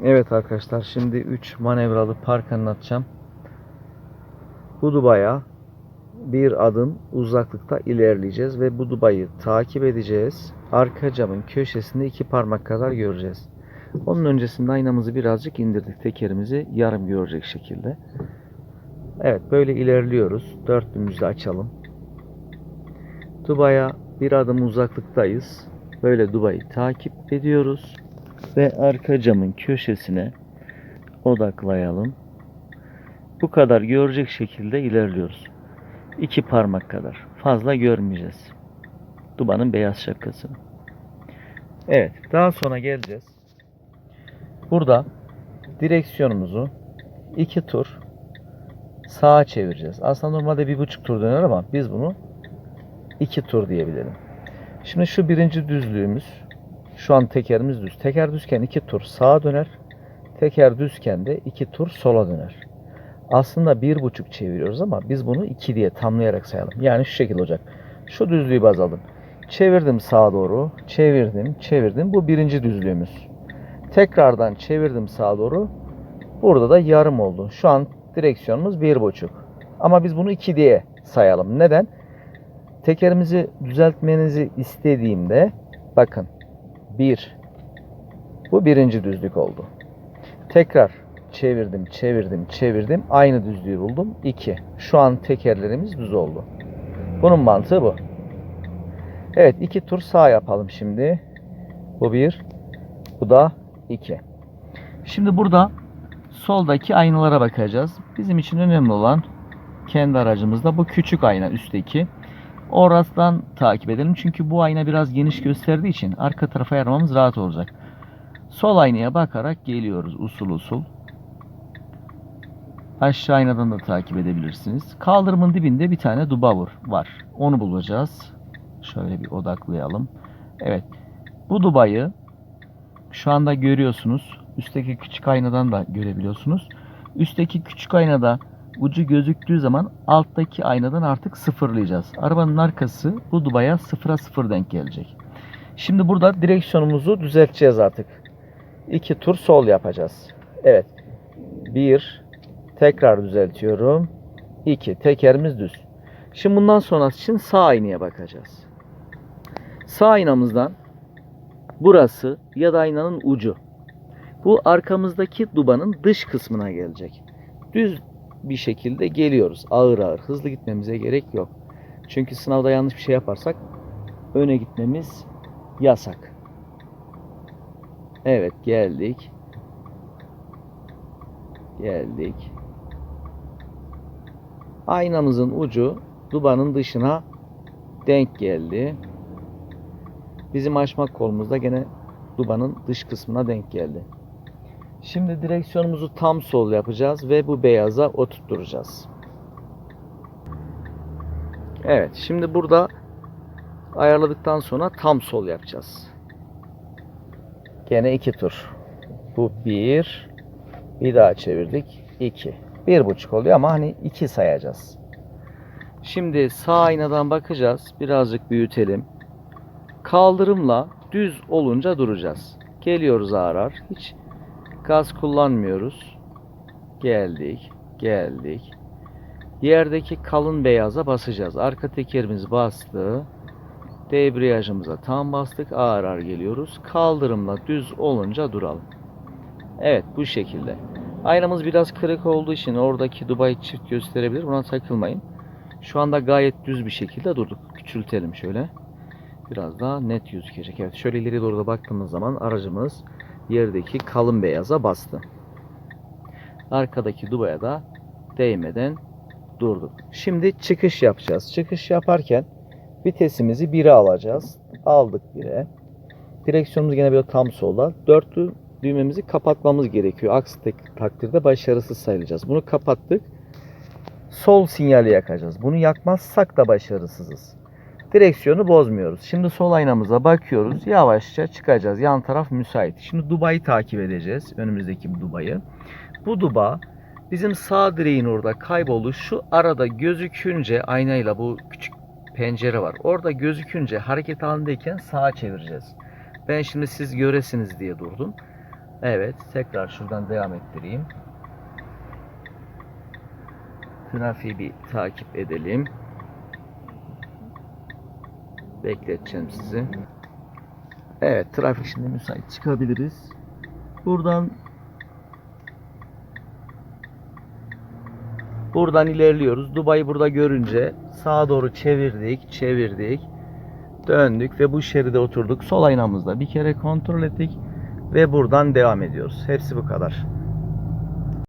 Evet arkadaşlar şimdi 3 manevralı park anlatacağım. Bu Dubai'ye bir adım uzaklıkta ilerleyeceğiz ve bu takip edeceğiz. Arka camın köşesinde iki parmak kadar göreceğiz. Onun öncesinde aynamızı birazcık indirdik. Tekerimizi yarım görecek şekilde. Evet böyle ilerliyoruz. Dörtlüğümüzü açalım. Dubai'ye bir adım uzaklıktayız. Böyle Dubai'yi takip ediyoruz ve arka camın köşesine odaklayalım. Bu kadar görecek şekilde ilerliyoruz. İki parmak kadar. Fazla görmeyeceğiz. Dubanın beyaz şapkasını. Evet. Daha sonra geleceğiz. Burada direksiyonumuzu iki tur sağa çevireceğiz. Aslında normalde bir buçuk tur döner ama biz bunu iki tur diyebilirim. Şimdi şu birinci düzlüğümüz şu an tekerimiz düz. Teker düzken iki tur sağa döner. Teker düzken de iki tur sola döner. Aslında bir buçuk çeviriyoruz ama biz bunu iki diye tamlayarak sayalım. Yani şu şekilde olacak. Şu düzlüğü baz aldım. Çevirdim sağa doğru. Çevirdim, çevirdim. Bu birinci düzlüğümüz. Tekrardan çevirdim sağa doğru. Burada da yarım oldu. Şu an direksiyonumuz bir buçuk. Ama biz bunu iki diye sayalım. Neden? Tekerimizi düzeltmenizi istediğimde bakın 1. Bu birinci düzlük oldu. Tekrar çevirdim, çevirdim, çevirdim. Aynı düzlüğü buldum. 2. Şu an tekerlerimiz düz oldu. Bunun mantığı bu. Evet, iki tur sağ yapalım şimdi. Bu bir, bu da iki. Şimdi burada soldaki aynalara bakacağız. Bizim için önemli olan kendi aracımızda bu küçük ayna üstteki. Orasından takip edelim. Çünkü bu ayna biraz geniş gösterdiği için arka tarafa yaramamız rahat olacak. Sol aynaya bakarak geliyoruz usul usul. Aşağı aynadan da takip edebilirsiniz. Kaldırımın dibinde bir tane dubavur var. Onu bulacağız. Şöyle bir odaklayalım. Evet. Bu dubayı şu anda görüyorsunuz. Üstteki küçük aynadan da görebiliyorsunuz. Üstteki küçük aynada ucu gözüktüğü zaman alttaki aynadan artık sıfırlayacağız. Arabanın arkası bu dubaya sıfıra sıfır denk gelecek. Şimdi burada direksiyonumuzu düzelteceğiz artık. İki tur sol yapacağız. Evet. Bir. Tekrar düzeltiyorum. İki. Tekerimiz düz. Şimdi bundan sonrası için sağ aynaya bakacağız. Sağ aynamızdan burası ya da aynanın ucu. Bu arkamızdaki dubanın dış kısmına gelecek. Düz bir şekilde geliyoruz. Ağır ağır. Hızlı gitmemize gerek yok. Çünkü sınavda yanlış bir şey yaparsak öne gitmemiz yasak. Evet geldik. Geldik. Aynamızın ucu dubanın dışına denk geldi. Bizim açmak kolumuzda gene dubanın dış kısmına denk geldi. Şimdi direksiyonumuzu tam sol yapacağız ve bu beyaza oturtturacağız. Evet, şimdi burada ayarladıktan sonra tam sol yapacağız. Gene iki tur. Bu bir, bir daha çevirdik, iki. Bir buçuk oluyor ama hani iki sayacağız. Şimdi sağ aynadan bakacağız. Birazcık büyütelim. Kaldırımla düz olunca duracağız. Geliyoruz ağır. Hiç Gaz kullanmıyoruz. Geldik, geldik. Yerdeki kalın beyaza basacağız. Arka tekerimiz bastı. Debriyajımıza tam bastık. Ağır ağır geliyoruz. Kaldırımla düz olunca duralım. Evet bu şekilde. Aynamız biraz kırık olduğu için oradaki Dubai çift gösterebilir. Buna takılmayın. Şu anda gayet düz bir şekilde durduk. Küçültelim şöyle. Biraz daha net gözükecek. Evet şöyle ileri doğru da baktığımız zaman aracımız yerdeki kalın beyaza bastı. Arkadaki dubaya da değmeden durduk. Şimdi çıkış yapacağız. Çıkış yaparken vitesimizi 1'e alacağız. Aldık 1'e. Direksiyonumuz yine böyle tam solda. Dörtlü düğmemizi kapatmamız gerekiyor. Aksi takdirde başarısız sayılacağız. Bunu kapattık. Sol sinyali yakacağız. Bunu yakmazsak da başarısızız. Direksiyonu bozmuyoruz. Şimdi sol aynamıza bakıyoruz. Yavaşça çıkacağız. Yan taraf müsait. Şimdi Dubai'yi takip edeceğiz. Önümüzdeki Dubai'yi. Bu Duba bizim sağ direğin orada kayboldu. Şu arada gözükünce aynayla bu küçük pencere var. Orada gözükünce hareket halindeyken sağa çevireceğiz. Ben şimdi siz göresiniz diye durdum. Evet, tekrar şuradan devam ettireyim. Trafiği bir takip edelim. Bekleteceğim sizi. Evet, trafik şimdi müsait. Çıkabiliriz. Buradan Buradan ilerliyoruz. Dubai'yi burada görünce sağa doğru çevirdik, çevirdik. Döndük ve bu şeride oturduk. Sol aynamızda bir kere kontrol ettik ve buradan devam ediyoruz. Hepsi bu kadar.